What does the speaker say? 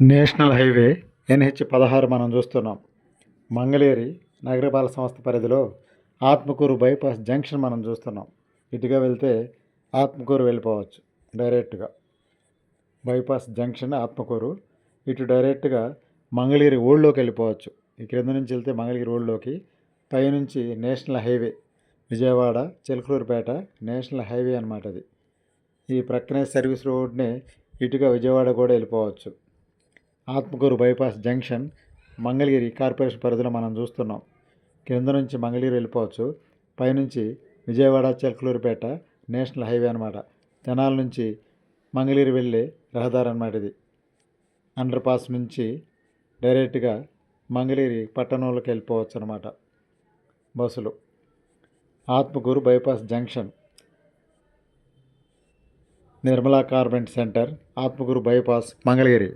National highway NH పదహారు మనం చూస్తున్నాం. మంగళేరి నగరపాలక సంస్థ పరిధిలో ఆత్మకూరు బైపాస్ జంక్షన్ మనం చూస్తున్నాం. ఇటుగా వెళ్తే ఆత్మకూరు వెళ్ళిపోవచ్చు డైరెక్ట్గా. బైపాస్ జంక్షన్ ఆత్మకూరు ఇటు డైరెక్ట్గా మంగళగిరి ఓల్డ్లోకి వెళ్ళిపోవచ్చు. ఈ క్రింద నుంచి వెళ్తే మంగళగిరి ఓల్డ్లోకి పైనుంచి national highway Vijayawada Chilakaluripet national highway అన్నమాట అది. ఈ ప్రక్కనే సర్వీస్ రోడ్ని ఇటుగా విజయవాడ కూడా వెళ్ళిపోవచ్చు. Atmakur bypass junction Mangalagiri corporation పరిధిలో మనం చూస్తున్నాం. కింద నుంచి మంగళగిరి వెళ్ళిపోవచ్చు. పైనుంచి విజయవాడ చెల్కలూరుపేట నేషనల్ హైవే అనమాట తెనాల నుంచి మంగళగిరి వెళ్ళే రహదారి అనమాట ఇది. అండర్ పాస్ నుంచి డైరెక్ట్గా మంగళగిరి పట్టణంలోకి వెళ్ళిపోవచ్చు అనమాట బస్సులు. Atmakur bypass junction. నిర్మలా కార్మెంట్ సెంటర్ ఆత్మకూరు బైపాస్ మంగళగిరి.